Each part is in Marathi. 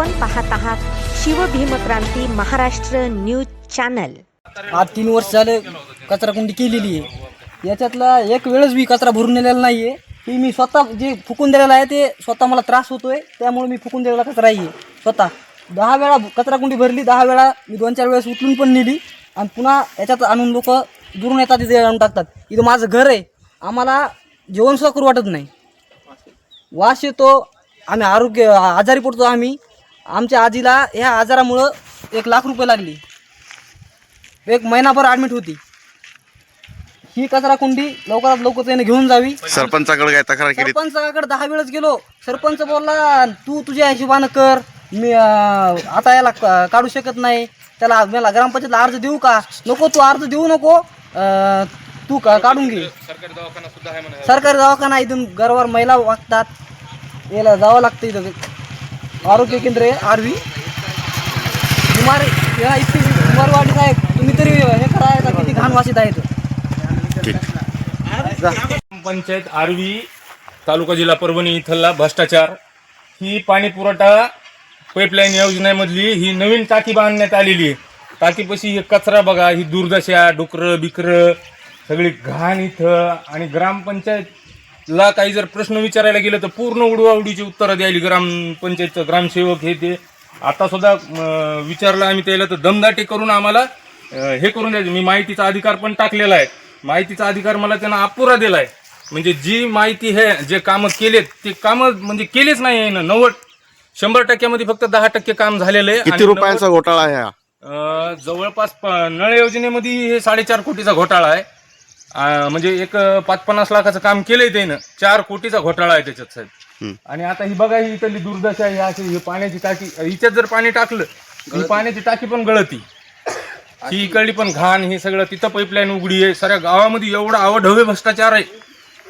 आपण पाहत आहात शिवभीमक्रांती महाराष्ट्र न्यूज चॅनल. आज तीन वर्ष झाले कचरा कुंडी केलेली आहे. याच्यातला एक वेळच मी कचरा भरून नेलेला नाही आहे की मी स्वतः जे फुकून दिलेलं आहे ते स्वतः मला त्रास होतोय. त्यामुळे मी फुकून दिलेला कचरा आहे. स्वतः दहा वेळा कचरा कुंडी भरली. दहा वेळा मी दोन चार वेळेस उचलून पण नेली. आणि पुन्हा याच्यात आणून लोक दुरून येतात तिथे आणून टाकतात. इथं माझं घर आहे. आम्हाला जेवणसुद्धा करू वाटत नाही. वास येतो. आम्ही आरोग्य आजारी पडतो आम्ही. आमच्या आजीला ह्या आजारामुळं एक लाख रुपये लागली. एक महिनाभर ॲडमिट होती. ही कचरा कुंडी लवकरात लवकर त्याने घेऊन जावी. सरपंचाकडे काय तक्रार केली? सरपंचाकडे दहा वेळेस गेलो. सरपंच बोलला तू तुझ्या हिशोबानं कर. मी अं, आता याला क- काढू शकत नाही. त्याला मला ग्रामपंचायतला अर्ज देऊ का? नको तू अर्ज देऊ नको. अं, तू का काढून घे. सरकारी दवाखाना इथून घरवर महिला वागतात. याला जावं लागतं इथं. आरोग्य केंद्र आहे आरवी बिमार या इतकी बिमार वाढीत आहे तुम्ही तरी हे करा याचा किती घाण वाशीत आहेत. पंचायत आरवी तालुका जिल्हा परभणी इथला भ्रष्टाचार. ही पाणी पुरवठा पाईपलाईन योजनेमधली ही नवीन टाकी बांधण्यात आलेली आहे. टाकीपाशी हे कचरा बघा ही दुर्दशा डुकरं बिकरं सगळी घाण इथं. आणि ग्रामपंचायतला काही जर प्रश्न विचारायला गेलं तर पूर्ण उडवाउडीची उत्तरं द्यायली ग्रामपंचायतचं. ग्रामसेवक हे ते. आता सुद्धा अं, विचारलं आम्ही त्याला तर दमदाटी करून आम्हाला अं, हे करून द्यायचं. मी माहितीचा अधिकार पण टाकलेला आहे. माहितीचा अधिकार मला त्यांना अपुरा दिलाय. म्हणजे जी माहिती हे जे कामं केलेत ते कामं म्हणजे केलेच नाही आहे ना. नव्वद शंभर टक्क्यामध्ये फक्त दहा टक्के काम झालेलं आहे. किती आणि रुपयांचा घोटाळा आहे हा? अं, जवळपास प- नळ योजनेमध्ये हे साडेचार कोटीचा घोटाळा आहे. म्हणजे एक पाच पन्नास लाखाचं काम केलंय त्यानं. चार कोटीचा घोटाळा आहे त्याच्यात साहेब. आणि आता ही बघा ही इथली दुर्दशा आहे अशी ही पाण्याची टाकी हिच्यात जर पाणी टाकलं ही पाण्याची टाकी पण गळती. ही इकडली पण घाण हे सगळं तिथं पाईपलाईन उघडी आहे. साऱ्या गावामध्ये एवढा अवढव्य भ्रष्टाचार आहे.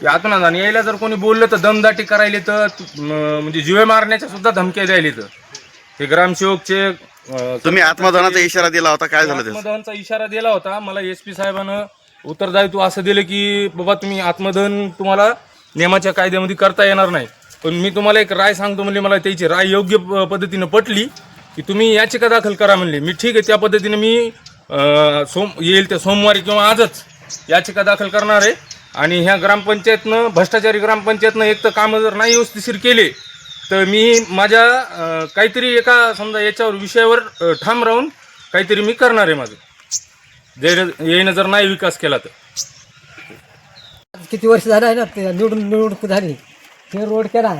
की आतून आणि यायला जर कोणी बोललं तर दमदाटी करायले तर म्हणजे जीवे मारण्याच्या सुद्धा धमक्या द्यायले तर हे ग्रामसेवकचे तुम्ही आत्मदानाचा इशारा दिला होता. काय झालं त्याचं? आत्मदहनचा इशारा दिला होता. मला एस पी साहेबानं उत्तरदायित्व असं दिलं की बाबा तुम्ही आत्मदहन तुम्हाला नियमाच्या कायद्यामध्ये करता येणार नाही. पण मी तुम्हाला एक राय सांगतो म्हणजे मला त्याची राय योग्य प- पद्धतीनं पटली की तुम्ही याचिका दाखल करा म्हणले. मी ठीक आहे त्या पद्धतीने मी सोम येईल त्या सोमवारी किंवा आजच याचिका दाखल करणार आहे. आणि ह्या ग्रामपंचायतनं भ्रष्टाचारी ग्रामपंचायतनं एक तर कामं जर नाही व्यवस्थिशीर केले तर मी माझ्या काहीतरी एका समजा याच्यावर विषयावर ठाम राहून काहीतरी मी करणार आहे माझं. येईनं जर नाही विकास केला तर. किती वर्ष झालं आहे ना ते निवडून निवडणूक झाली. ते रोड केला.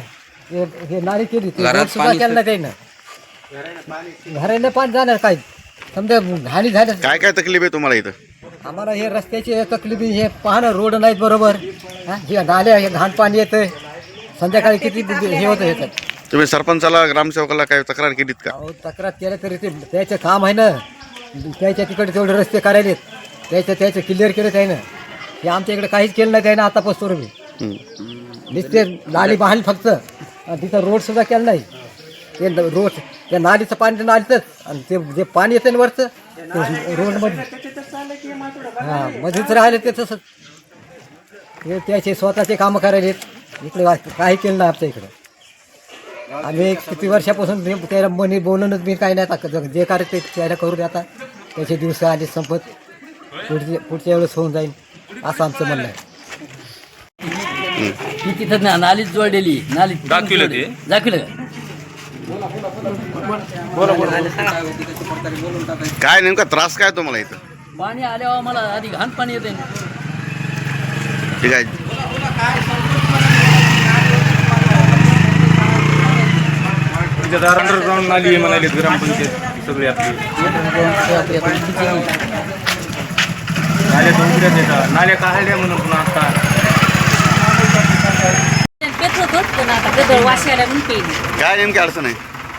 हे हे नाली केली. ते रोड सुद्धा केला नाही काही ना. घराने पाणी जाणार काय समजा घाणी झाल्या काय काय तकलीफ आहे तुम्हाला इथं? आम्हाला हे रस्त्याची तकलीफी हे पाहणं रोड नाहीत बरोबर. हा, हे नाल्या हे घाण पाणी येतं संध्याकाळी किती हे होतं येतात तुम्ही सरपंचाला ग्रामसेवकाला काय तक्रार केलीत का? अहो तक्रार केलं तरी ते त्याचं काम आहे ना. त्याच्या तिकडे तेवढे रस्ते करायलेत त्याचं त्याचं क्लिअर केलं त्यानं हे आमच्या इकडे काहीच केलं नाही त्यानं आतापासून मी. हम्म. नुसते नाली बांधली फक्त. आणि तिथं रोड सुद्धा केलं नाही. ते रोड त्या नालीचं पाणी तर नालीतच आणि ते जे पाणी येतं ना वरचं ते रोडमध्ये हां मध्येच राहिले ते तसंच. ते त्याचे स्वतःचे कामं करायलेत इकडे वा- काही केलं नाही आमच्या इकडं. आम्ही किती वर्षापासून ते- त्याला मनी बोलूनच मी काही नाही टाकत जे कार्य ते त्याला करू दे आता. त्याचे दिवस आले संपत. पुढचे पुढच्या वेळेस होऊन जाईल असं आमचं म्हणणं आहे. ती तिथं ना- नालीत जोडलेली. नालीत दाखविलं ते? दाखविलं. का? काय नेमका त्रास काय तुम्हाला इथं? पाणी आल्यावर मला आधी घाण पाणी येते ठीक आहे. त्याच्यात अंडरग्राऊंड नाली आहे म्हणाले ग्रामपंचायत सगळी आपली. नाल्या येतात. नाल्या काढल्या म्हणून पुन्हा आता. पेत होत होत ना आता गदळ वाशायला म्हणून पेली काय नेमकी अडचण आहे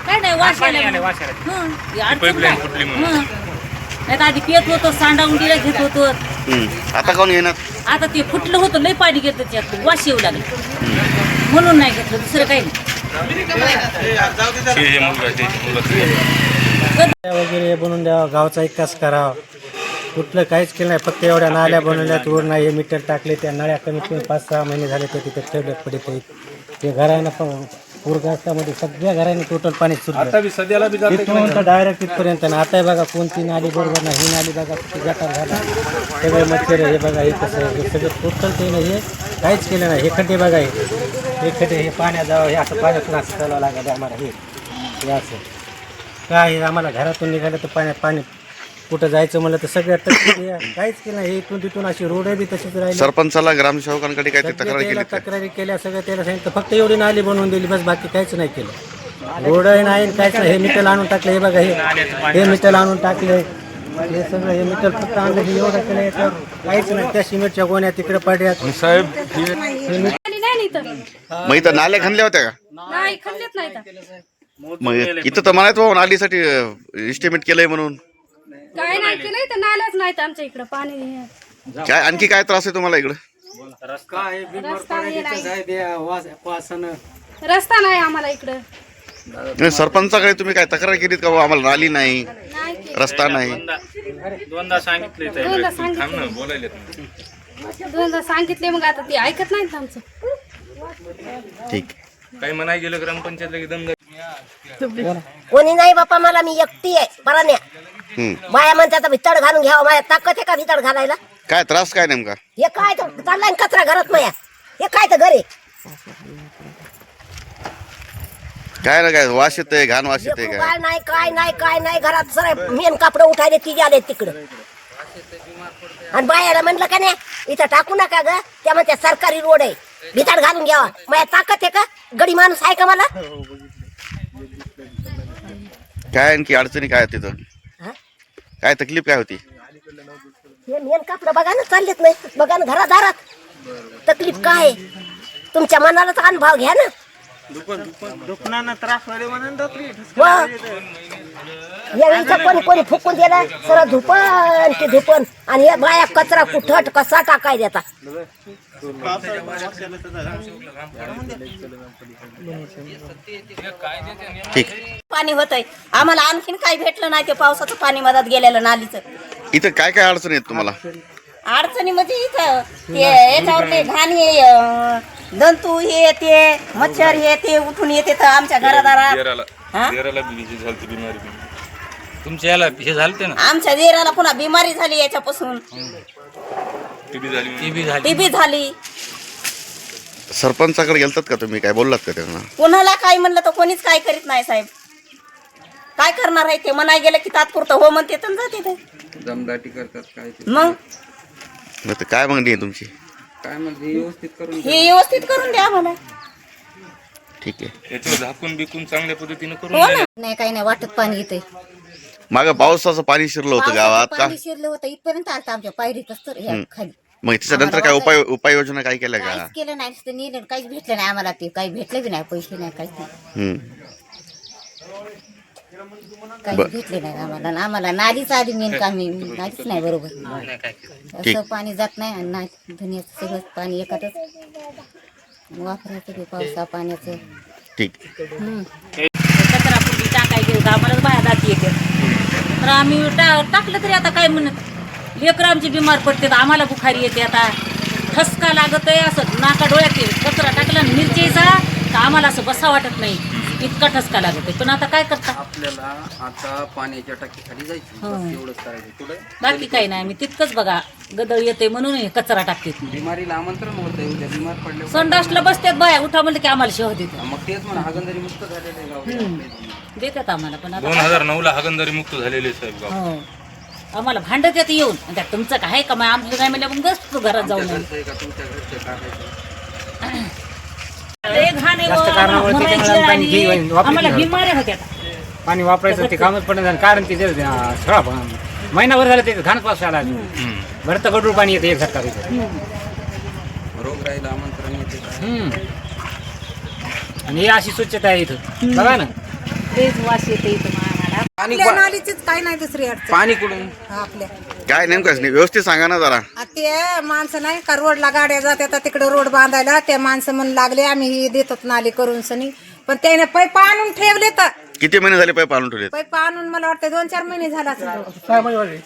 काय नाही वाशायला हं, ही अडचण काय? म्हणून. हं. नाही तर आधी पेत होतो सांडा उंडीला घेत होतो. हम्म. आता कोण येणार? आता ते फुटलं होतं लय पाणी घेत त्यात वाश येऊ लागले. म्हणून नाही घेतलं दुसरं काही नाही. हे वगैरे बनवून द्यावा गावचा विकास करावा. कुठलं काहीच केलं नाही फक्त एवढ्या नाल्या बनवल्या उर नाही मीटर टाकले त्या नाळ्या कमीत कमी पाच सहा महिने झाले तर तिथे ठेवले पडत ते. घरानं पण पूरग्रस्तामध्ये सगळ्या घरांनी टोटल पाणी सुरलं आता बी सध्याला बी जाते इथून तर डायरेक्ट इथपर्यंत ना. आता हे बघा कोणती नाली बरोबर नाही ही नाली बघा किती गटार झाला. सगळे मच्छर हे बघा हे कसं हे सगळं टोटल ते नाही हे काहीच केलं नाही. हे खड्डे बघा हे. हे खड्डे हे पाण्यात जावं हे असं पाण्यातून असं चालावं लागलं आम्हाला हे. हे असं. काय हे आम्हाला घरातून निघालं तर पाण्यात पाणी कुठं जायचं म्हणलं तर सगळ्यात हे काहीच केलं नाही. हे इथून तिथून अशी रोड बी तशीच राहिली. सरपंचाला ग्रामसेवकांकडे काय ते तक्रार त्याला केली का? तक्रारी केल्या सगळं त्याला सांगितलं फक्त एवढी नाली बनवून दिली बस बाकी काहीच नाही केलं. रोड नाही काहीच नाही. हे मिटल आणून टाकलं हे बघा हे हे मिटल आणून टाकले. हे सगळं हे मिटल फक्त आणलं हे एवढं केलं याच्यावर काहीच नाही. त्या सिमेंटच्या गोण्या तिकडे पडल्यात. साहेब हे नाही इथं मग इथं नाल्या खणल्या होत्या का? नाही खाल्लेत नाही इथं. मग इथं तर म्हणायचं बाबा नालीसाठी इस्टिमेट केलंय म्हणून. काय नाही केलं इथं नाल्याच नाहीत आमच्या इकडं पाणी काय आणखी काय त्रास आहे तुम्हाला इकडं? रस्ता नाही रस्ता नाही आम्हाला इकडं. नाही, सरपंचाकडे तुम्ही काय तक्रार केलीत का बाबा आम्हाला नाली नाही नाही केलं. रस्ता नाही? दोनदा सांगितले दोनदा सांगितले. बोलायला दोनदा सांगितले मग आता ते ऐकत नाहीत आमचं. ठीक. काही म्हणाय गेलं ग्रामपंचायतला की दम कोणी नाही बापा मला मी एकटी आहे पराण्या हम्म. बाया म्हणतात भितड घालून घ्यावं माझ्या ताकद आहे का भितड घालायला? काय त्रास काय नेमका? हे काय तर चाललाय ना कचरा घरात माया? हे काय तर घरी काय ना काय वास येतंय घाण वास येतंय काय? काय नाही काय नाही काय नाही घरात सर मेन कापडं उठायले ती आले तिकडं. आणि बायाला म्हणलं का नाही इथं टाकू नका ग त्या म्हणते सरकारी रोड आहे. भिताड घालून घ्यावा. माझ्या ताकद आहे का? गडी माणूस आहे का मला? काय आणखी अडचणी काय आहेत तिथं? काय तकलीफ काय होती? हे मेन कापडं बघा ना चाललेत नाही. बघा ना घरादारात तकलीफ काय? आहे? तुमच्या मनालाच अनुभव घ्या ना. वा. या इथं कोणी कोणी फुकून दिला सर धुपन की धुपन आणि हे बाया कचरा कुठट कसा टाकाय देता? पाणी होतंय. आम्हाला आणखीन काही भेटलं नाही ते पावसाचं पाणी मधात गेलेलं नालीचं. इथं काय काय अडचणी आहेत तुम्हाला? अडचणी म्हणजे इथं ते याच्यावर ते घाण हे अं, जंतू हे ते मच्छर हे ते उठून येते तर आमच्या घरादारात देराला हा? ही बिमारी. तुमच्या याला हे झालते ना? आमच्या देराला पुन्हा बिमारी झाली याच्यापासून. टीबी झाली टीबी झाली. टीबी झाली. सरपंचाकडे गेलतात का तुम्ही? काय बोललात का त्यांना? कुणाला काय म्हणलं तर कोणीच काय करीत नाही साहेब. काय करणार आहे ते? म्हणाय गेलं की तात्पुरतं हो म्हणते तर जाते ते. दमदाटी करतात काय ते. मग? नाही तर काय मागणी आहे तुमची? काय म्हणजे व्यवस्थित करून हे व्यवस्थित करून द्या मला ठीक आहे. याच्यावर झाकून बिकून चांगल्या पद्धतीने करून हो ना. नाही काही नाही. वाटत पाणी येते मागं पावसाचं पाणी शिरलं होतं गावात का? पाणी शिरलं होतं इथपर्यंत आलं आमच्या पायरीतच तर ह्या खाली. मग त्याच्यानंतर काय उपाय उपाययोजना काय केल्या का? काहीच केलं नाही नुसतं नेलं काहीच भेटलं नाही आम्हाला ते काही भेटलं बी नाही पैसे नाही काहीच नाही. हम्म. काहीच भेटले नाही आम्हाला. आणि आम्हाला नालीच आधी मेन काम. आहे. नालीच नाही बरोबर. असं पाणी जात नाही आणि नाही दुनियाचं सगळं पाणी एकातच. वापरायचं ते पावसा पाण्याचं. ठीक. कचरा कुठे टाकायचे आम्हाला बाया जाती येते तर आम्ही टा टाकलं तरी आता काय म्हणत? लेकरं आमची बिमार पडते तर आम्हाला बुखारी येते आता. ठसका लागत आहे असं नाका डोळ्यात कचरा टाकला मिरचीचा तर आम्हाला असं बसा वाटत नाही. इतका ठसका लागत आहे पण आता काय करता? आपल्याला आता पाण्याच्या टाकीखाली जायचं. बस एवढंच करायचं पुढे. बाकी काही नाही. मी तितकंच बघा गदळ येते म्हणून हे कचरा टाकते बिमारीला आमंत्रण होतंय उद्या बिमार पडले संडासला बसतात बाया उठा म्हणलं की आम्हाला शेवा देतात. मग तेच म्हणा हागंदरी मुक्त झालेले आहे देतात आम्हाला पण आता दोन हजार नऊ ला हागंदारी मुक्त झालेले आहे साहेब गाव हो. आम्हाला भांडत येते येऊन. आणि त्यात तुमचं काय का? मग आमचं काय म्हणलं मग बस तू घरात जाऊन घरचं आहे का? तुमच्या घरचे टाकायचं कारणामुळे त्याच्यामुळे आम्ही पाणी आम्हाला. बिमाऱ्या होत्या. वापरायचं ते कामच पडत नाही कारण ते जे- अं, सगळा महिनाभर झालं ते घाण पाऊस आला भरतं गडूळ पाणी येते एक सरकार रोग राहिला आमंत्रण येते. काय हम्म. आणि ही अशी स्वच्छता आहे इथं. बघा ना. तेच वास येते इथं आम्हाला पाणी आपल्या नालीचीच काही नाही दुसरी अडचण. पाणी कुठून? आपल्या. काय नेमकं? नाही व्यवस्थित सांगा ना जरा. आ ते माणसं नाही का रोडला गाड्या जातात तिकडे रोड बांधायला ते माणसं म्हणून लागले आम्ही ही देतात नाली करून सनी. पण त्याने पैप आणून ठेवले तर. किती महिने झाले पाईप आणून ठेवलेत? पैप आणून मला वाटतं दोन चार महिने झाला असेल.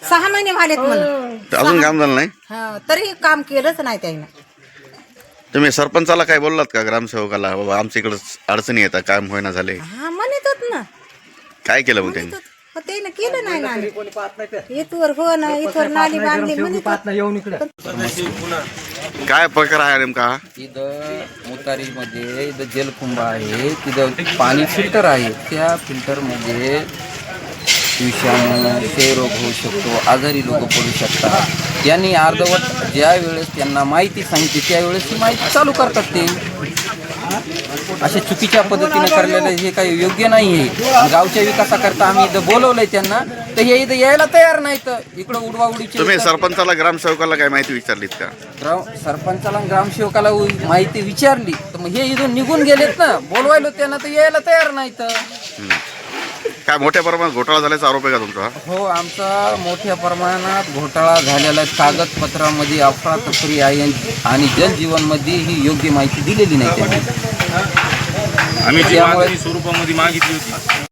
सहा महिने झालेत म्हणून. तर अजून काम झालं नाही? हा तरी काम केलंच नाही त्याने. तुम्ही सरपंचाला काय बोललात का ग्रामसेवकाला? बाबा आमच्या इकडं अडचणी येतात काम होईना झाले. हा म्हणतात ना. काय केलं मग त्यांनी? पण त्यानं केलं नाही ना इथवर हो ना इथवर नाली बांधली येऊन इकडे. काय प्रकार आहे नेमका? हा? इथं मुतारीमध्ये इथं जलकुंभ आहे. तिथं पाणी फिल्टर आहे. त्या फिल्टरमध्ये विषाणू क्षयरोग होऊ शकतो आजारी लोक पडू शकतात. यांनी अर्धवट ज्या वेळेस त्यांना माहिती सांगितली त्यावेळेस ही माहिती चालू करतात ते. असे चुकीच्या पद्धतीने करलेलं हे काही योग्य नाही आहे गावच्या विकासाकरता आम्ही इथं बोलवलंय त्यांना तर हे इथं यायला तयार नाहीत. इकडं उडवाउडीचे तुम्ही सरपंचाला ग्रामसेवकाला काय माहिती विचारलीत का? ग्राम सरपंचाला ग्रामसेवकाला उ- माहिती विचारली. तर मग हे इथून निघून गेलेत ना. बोलवायला त्यांना तर यायला तयार नाहीत. हम्म. काय मोठ्या प्रमाणात घोटाळा झाल्याचा आरोप आहे का तुमचा? हो आमचा मोठ्या प्रमाणात घोटाळा झालेला आहे. कागदपत्रामध्ये अफरातफरी आहे आणि जलजीवनमध्ये ही योग्य माहिती दिलेली नाही त्यांनी. आम्ही जी त्यामुळे- मागणी स्वरूपामध्ये मागितली होती.